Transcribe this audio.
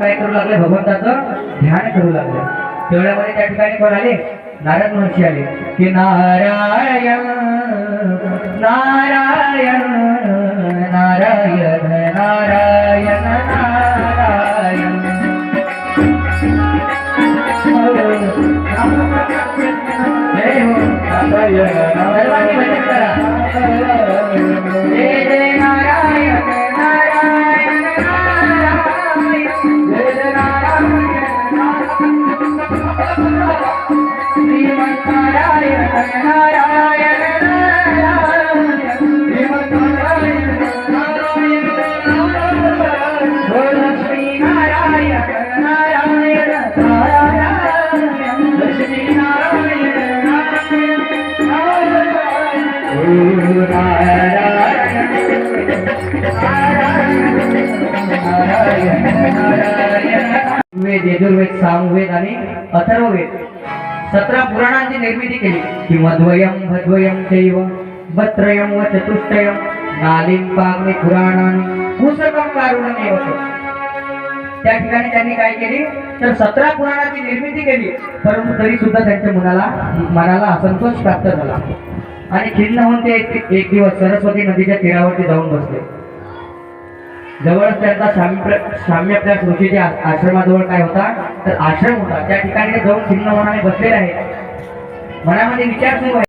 काय करू लागले भगवंताचं ध्यान करू लागले. तेवढ्यामध्ये त्या ठिकाणी कोण आले? नारद महर्षी आले. की नारायण नारायण नारायण नारायण नारायण. हो, नारायण नारायण श्रीमन्नारायण नारायण नारायण श्रीमन्नारायण नारायण नारायण बोल श्रीनारायण नारायण नारायण लक्ष्मीनारायण ऋग्वेद यजुर्वेद सामवेद आणि अथर्ववेद. सतरा पुराणांची निर्मिती केली. की मध्वयम भद्वयम चैव बत्रयम व चतुष्टयम नालिम पाग्नि पुराणाने पुस्तकम कारुण्य त्या ठिकाणी त्यांनी काय केली? तर सतरा पुराणाची निर्मिती केली. परंतु तरी सुद्धा त्यांच्या मनाला मनाला असंतोष प्राप्त झाला. आणि खिन्न होऊन ते एक एक दिवस सरस्वती नदीच्या तीरावरती जाऊन बसले. जवळच त्यांचा साम्य साम्यप्रास ऋषीच्या आ- आश्रमाजवळ काय होता? तर आश्रम होता. त्या ठिकाणी जाऊन खिन्न मनाने बसलेले आहेत. मनामध्ये विचार सुरू आहे.